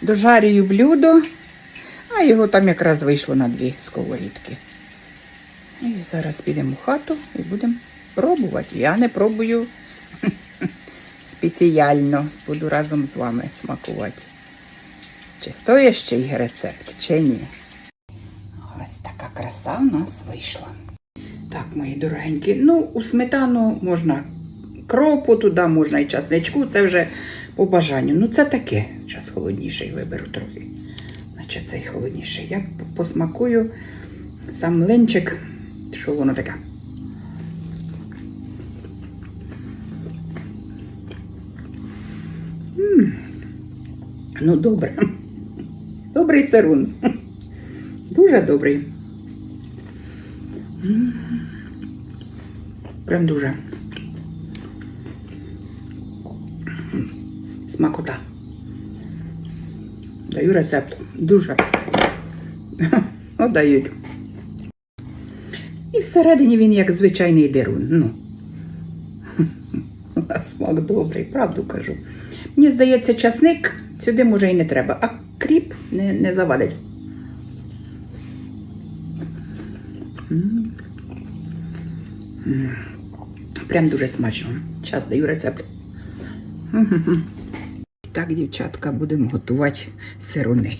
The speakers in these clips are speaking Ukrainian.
Дожарюю блюдо, а його там якраз вийшло на дві сковорідки. І зараз підемо в хату і будемо пробувати. Я не пробую спеціально, буду разом з вами смакувати. Чи стоїть ще й рецепт, чи ні. Ось така краса в нас вийшла. Так, мої дорогенькі, ну, у сметану можна кропу, туди можна і часничку, це вже по бажанню. Ну, це таке. Зараз холодніший виберу трохи. Значить, цей холодніший. Я посмакую сам млинчик, що воно таке. Ну, добре. Добрий сирун. Дуже добрий. Прям дуже. Смакота. Даю рецепт. Дуже. От дають. І всередині він як звичайний дерун. Ну. А смак добрий, правду кажу. Мені здається, часник сюди може і не треба, а кріп не, не завадить. Прям дуже смачно. Час даю рецепт. Так, дівчатка, будемо готувати сирони.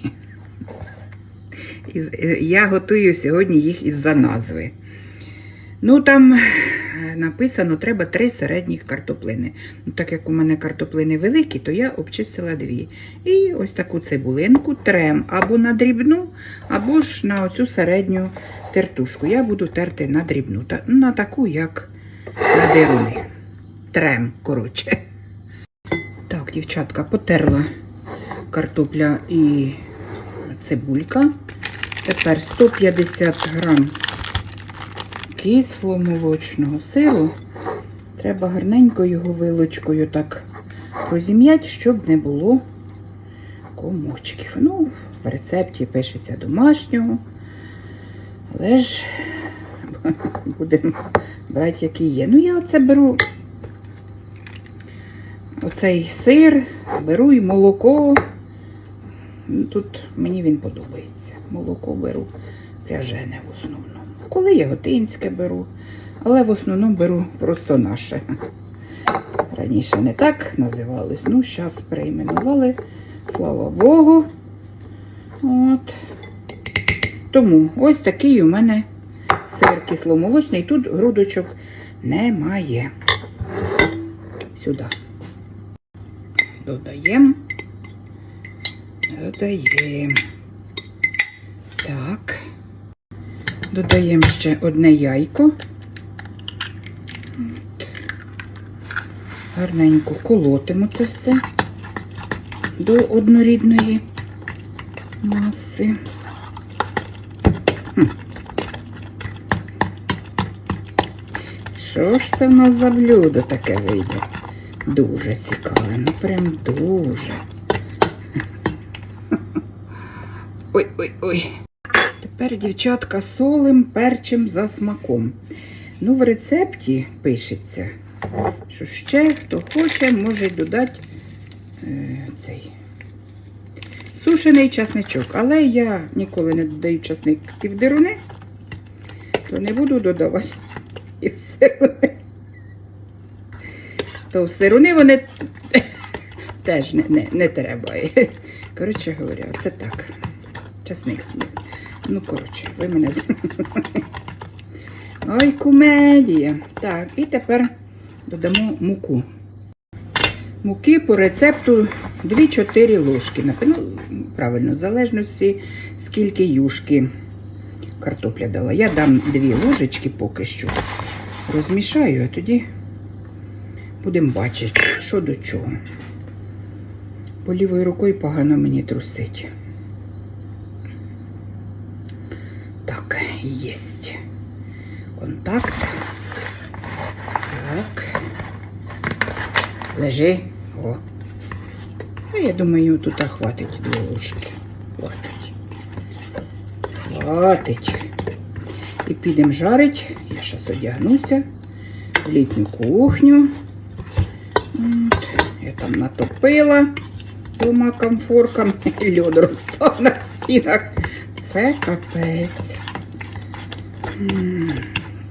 Е, Я готую сьогодні їх із-за назви. Ну, там е, написано, треба три середніх картоплини. Ну, так як у мене картоплини великі, то я обчистила дві. І ось таку цибулинку трем або на дрібну, або ж на оцю середню тертушку. Я буду терти на дрібну, на таку, як на деруни. Трем, коротше. Так, дівчатка, потерла картопля і цибулька. Тепер 150 грам кисломолочного сиру. Треба гарненько його вилочкою так розім'яти, щоб не було комочків. Ну, в рецепті пишеться домашнього. Але ж будемо брати, який є. Ну, я оце беру оцей сир, беру і молоко. Ну, Тут мені він подобається. Молоко беру пряжене в основному. Коли яготинське беру, але в основному беру просто наше. Раніше не так називалось, ну, зараз перейменували, слава Богу. От. Тому ось такий у мене сир кисломолочний. Тут грудочок немає. Сюди. Додаємо. Додаємо. Так. Додаємо ще одне яйко. Гарненько колотимо це все до однорідної маси. Що ж це в нас за блюдо таке вийде? Дуже цікаве, ну прям дуже. Ой-ой-ой. Тепер, дівчатка, солим, перчим за смаком. Ну, в рецепті пишеться, що ще хто хоче, може додати е, цей сушений часничок. Але я ніколи не додаю часник в деруни, то не буду додавати і в сирони. То в сирони вони теж не, не, не треба. Коротше говоря, це так. Часник. Ну, коротше, ви мене Ой, кумедія. Так, і тепер додамо муку. Муки по рецепту 2-4 ложки. Напевно, правильно, в залежності, скільки юшки картопля дала. Я дам 2 ложечки поки що. Розмішаю, а тоді будемо бачити, що до чого. Бо лівою рукою погано мені трусить. Так, есть. Контакт. Так. Лежи. О. Ну, я думаю, тут хватить дві ложки. Хватить. Хватить. І підемо жарить. Я зараз одягнуся в літню кухню. Там натопила. двома комфорками. Льод розстав на стінах. Це капець.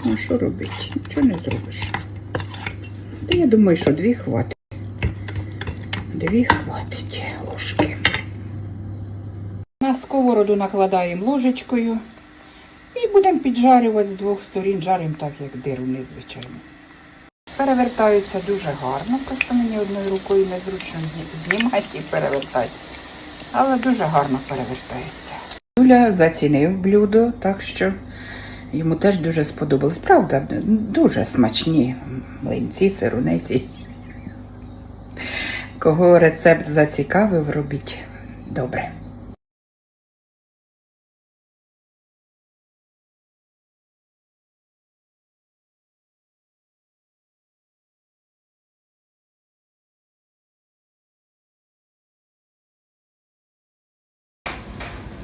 Ну, що робити? Нічого не зробиш. Та я думаю, що дві хватить. Дві хватить ложки. На сковороду накладаємо ложечкою і будемо піджарювати з двох сторін. Жаримо так, як дируни, звичайно. Перевертаються дуже гарно, просто мені одною рукою незручно зні- знімати і перевертати. Але дуже гарно перевертається. Юля зацінив блюдо, так що йому теж дуже сподобалось. Правда, дуже смачні млинці, сирунеці. Кого рецепт зацікавив, робіть добре.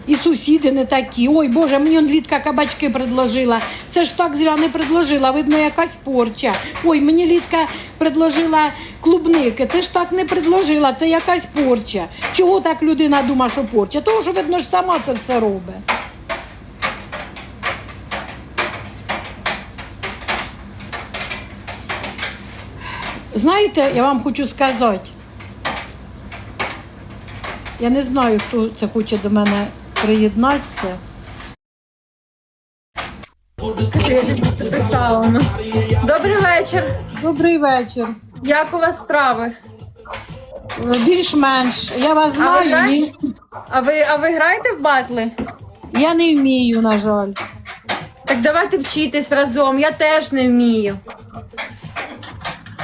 І сусіди не такі. Ой, Боже, мені он Літка кабачки предложила. Це ж так зря не предложила, видно, якась порча. Ой, мені Літка предложила клубники. Це ж так не предложила, це якась порча. Чого так людина думає, що порча? Того, що видно ж сама це все робить. Знаєте, я вам хочу сказати. Я не знаю, хто це хоче до мене приєднатися. Писала. ну. Добрий вечір. Добрий вечір. Як у вас справи? Більш-менш. Я вас А ви знаю, граєте? ні. А ви, а ви граєте в батли? Я не вмію, на жаль. Так давайте вчитись разом. Я теж не вмію.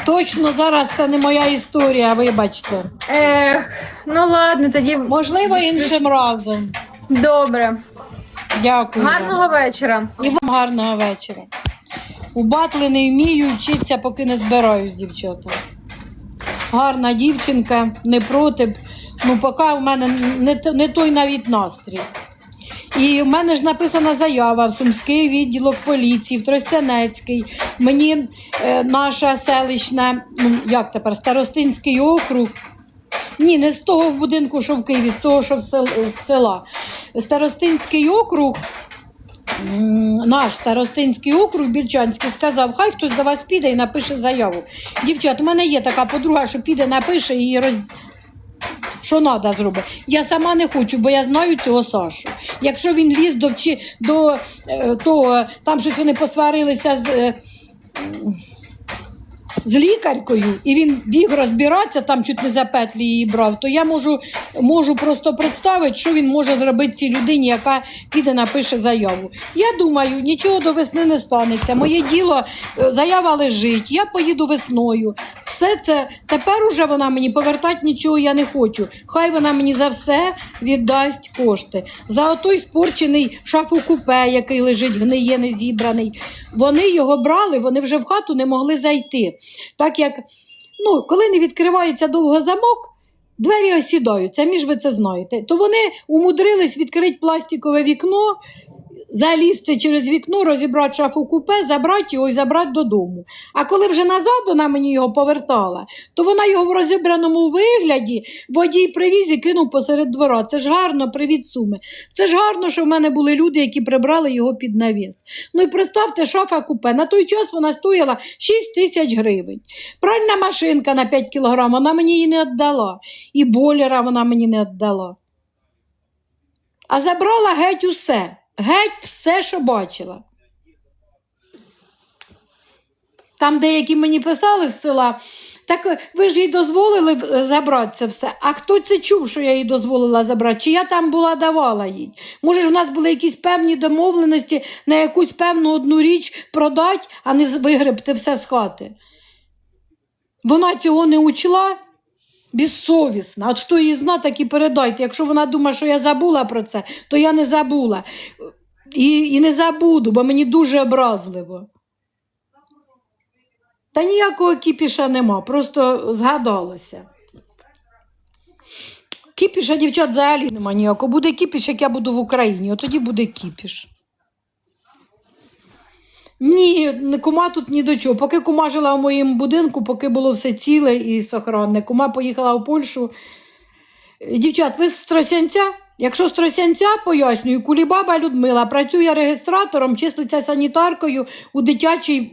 Точно зараз це не моя історія, вибачте. Ех, ну ладно, тоді Можливо, іншим разом. Добре. Дякую. Гарного вечора. І вам гарного вечора. У батли не вмію вчитися, поки не збираюсь, дівчата. Гарна дівчинка, не проти. Ну, поки в мене не, не той навіть настрій. І в мене ж написана заява в Сумський відділок поліції, в Тростянецький. Мені е, наша селищна, ну як тепер, Старостинський округ. Ні, не з того будинку, що в Києві, з того, що з села. Старостинський округ наш старостинський округ Більчанський сказав, хай хтось за вас піде і напише заяву. Дівчат, у мене є така подруга, що піде, напише і роз... Що треба зробити? Я сама не хочу, бо я знаю цього Сашу. Якщо він ліз до, до е, того, там щось вони посварилися з, е, з лікаркою, і він біг розбиратися, там чуть не за петлі її брав, то я можу, можу просто представити, що він може зробити цій людині, яка піде напише заяву. Я думаю, нічого до весни не станеться. Моє діло, е, заява лежить, я поїду весною. Все це тепер уже вона мені повертати нічого я не хочу. Хай вона мені за все віддасть кошти. За отой спорчений шафу-купе, який лежить, гниє, не зібраний. Вони його брали, вони вже в хату не могли зайти. Так як, ну, коли не відкривається довго замок, двері осідаються, між ви це знаєте. То вони умудрились відкрити пластикове вікно, залізти через вікно, розібрати шафу купе, забрати його і забрати додому. А коли вже назад вона мені його повертала, то вона його в розібраному вигляді водій привіз і кинув посеред двора. Це ж гарно, привіт суми. Це ж гарно, що в мене були люди, які прибрали його під навіс. Ну і представте, шафа купе. На той час вона стояла 6 тисяч гривень. Пральна машинка на 5 кілограм, вона мені її не віддала. І бойлера вона мені не віддала. А забрала геть усе. Геть все, що бачила. Там деякі мені писали з села, так ви ж їй дозволили е, забрати це все. А хто це чув, що я їй дозволила забрати? Чи я там була давала їй? Може ж у нас були якісь певні домовленості на якусь певну одну річ продати, а не вигребти все з хати. Вона цього не учла. Безсовісна. От хто її зна, так і передайте. Якщо вона думає, що я забула про це, то я не забула. І, і не забуду, бо мені дуже образливо. Та ніякого кіпіша нема, просто згадалося. Кіпіша, дівчат, взагалі нема ніякого. Буде кіпіш, як я буду в Україні, от тоді буде кіпіш. Ні, кума тут ні до чого. Поки кума жила в моєму будинку, поки було все ціле і сохранне. Кума поїхала в Польщу. Дівчат, ви з Тросянця? Якщо з Тросянця, пояснюю, Кулібаба Людмила працює реєстратором, числиться санітаркою у дитячій,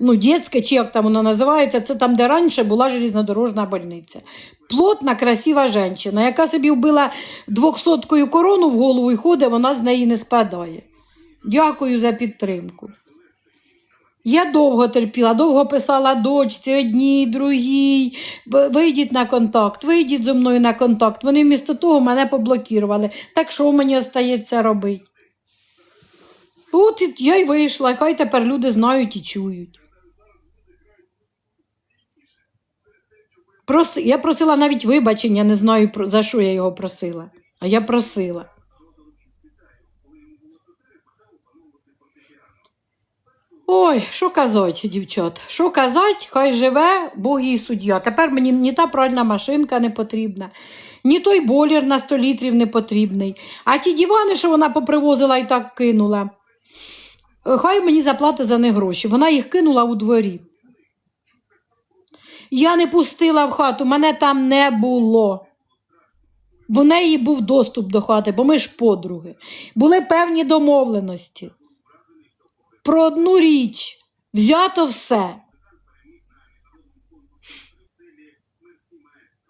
ну, дітське, чи як там вона називається, це там, де раніше була железнодорожна больниця. Плотна, красива жінка, яка собі вбила двохсоткою корону в голову і ходить, вона з неї не спадає. Дякую за підтримку. Я довго терпіла, довго писала дочці, одній, другій. Вийдіть на контакт, вийдіть зі мною на контакт. Вони вмісто того мене поблокували. Так що мені остається робити? От я й вийшла, хай тепер люди знають і чують. Прос... Я просила навіть вибачення, не знаю за що я його просила. А я просила. Ой, що казати, дівчат? Що казати, хай живе Бог і суддя. Тепер мені ні та пральна машинка не потрібна, ні той болір на 100 літрів не потрібний. А ті дивани, що вона попривозила і так кинула, е, хай мені заплатить за них гроші. Вона їх кинула у дворі. Я не пустила в хату, мене там не було. В неї був доступ до хати, бо ми ж подруги. Були певні домовленості. Про одну річ взято все.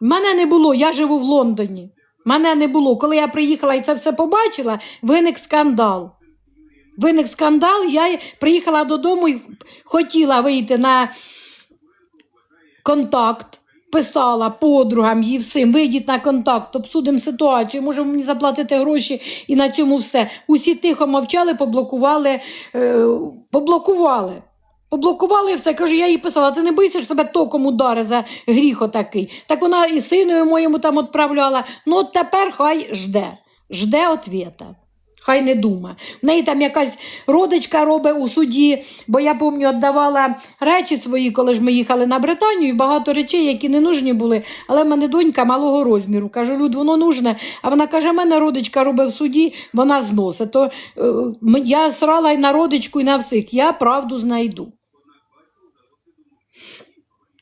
Мене не було, я живу в Лондоні. Мене не було. Коли я приїхала і це все побачила, виник скандал. Виник скандал, я приїхала додому і хотіла вийти на контакт, писала подругам їй всім, вийдіть на контакт, обсудимо ситуацію, може мені заплатити гроші і на цьому все. Усі тихо мовчали, поблокували, е, поблокували. Поблокували все. Кажу, я їй писала, ти не боїшся, що тебе током удари за гріх отакий. Так вона і синою моєму там відправляла. Ну от тепер хай жде. Жде ответа. Хай не дума. В неї там якась родичка робить у суді, бо я пам'ятаю, віддавала речі свої, коли ж ми їхали на Британію, і багато речей, які не нужні були. Але в мене донька малого розміру. Кажу, Люд, воно нужне. А вона каже, мене родичка робить в суді, вона зносить. То е, я срала і на родичку, і на всіх. Я правду знайду.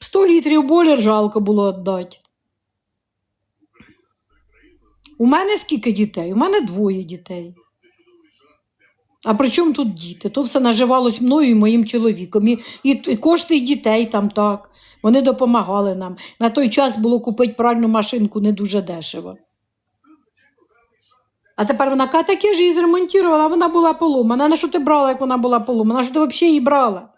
100 літрів болір жалко було віддати. У мене скільки дітей? У мене двоє дітей. А при чому тут діти? То все наживалось мною і моїм чоловіком. І, і, і кошти і дітей там так. Вони допомагали нам. На той час було купити пральну машинку не дуже дешево. А тепер вона каже, так ж її зремонтувала, вона була поломана. На що ти брала, як вона була поломана? На що ти взагалі її брала?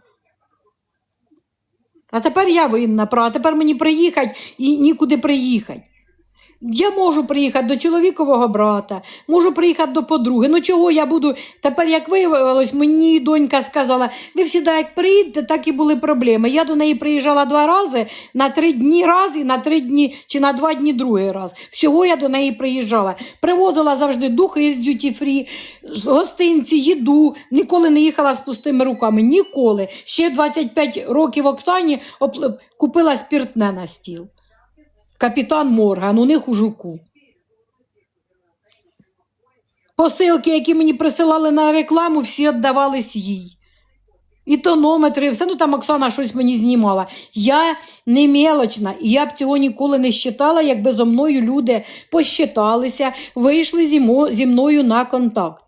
А тепер я винна, а тепер мені приїхати і нікуди приїхати. Я можу приїхати до чоловікового брата, можу приїхати до подруги. Ну чого я буду? Тепер, як виявилось, мені донька сказала, ви всі як приїдете, так і були проблеми. Я до неї приїжджала два рази на три дні раз і на три дні чи на два дні другий раз. Всього я до неї приїжджала. Привозила завжди духи з дюті фрі, гостинці, їду. Ніколи не їхала з пустими руками. Ніколи. Ще 25 років Оксані купила спіртне на стіл. Капітан Морган, у них у жуку. Посилки, які мені присилали на рекламу, всі віддавались їй. І тонометри, і все, ну там Оксана щось мені знімала. Я не мелочна, і я б цього ніколи не щитала, якби зо мною люди посчиталися, вийшли зі мною на контакт.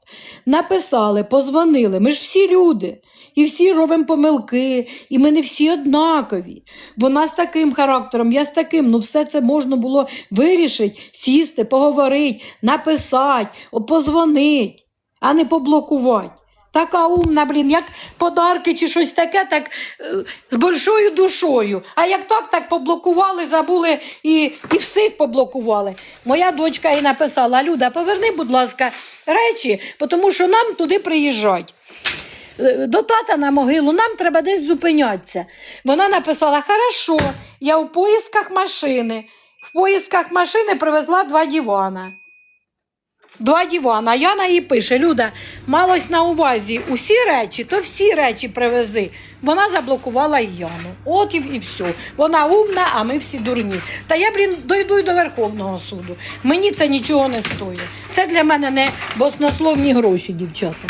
Написали, позвонили. Ми ж всі люди. І всі робимо помилки, і ми не всі однакові. Вона з таким характером, я з таким. Ну, все це можна було вирішити, сісти, поговорити, написати, позвонити, а не поблокувати. Така умна, блін, як подарки чи щось таке, так е, з большою душою. А як так, так поблокували, забули і, і всіх поблокували. Моя дочка їй написала: Люда, поверни, будь ласка, речі, тому що нам туди приїжджать. До тата на могилу, нам треба десь зупинятися. Вона написала: Хорошо, я в поїсках машини. В поїсках машини привезла два дивана. Два дивана. Яна їй пише: Люда, малось на увазі усі речі, то всі речі привези. Вона заблокувала Яну. От і, і все. Вона умна, а ми всі дурні. Та я, блін, дойду до Верховного суду. Мені це нічого не стоїть. Це для мене не баснословні гроші, дівчата.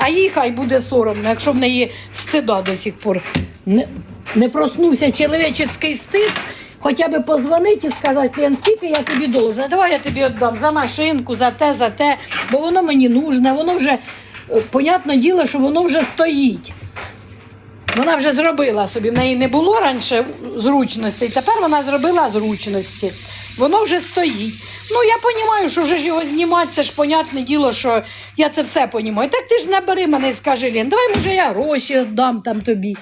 А їй хай буде соромно, якщо в неї стида до сих пор не, не проснувся чоловічий стид, хоча б позвонити і сказати, Лен, скільки я тобі должна, давай я тобі віддам за машинку, за те, за те, бо воно мені нужне, воно вже, е, понятне діло, що воно вже стоїть. Вона вже зробила собі, в неї не було раніше зручностей, тепер вона зробила зручності. Воно вже стоїть. Ну, я розумію, що вже ж його знімати, це ж понятне діло, що я це все розумію. Так ти ж набери мене і скажи, Лін, давай може я гроші дам там тобі.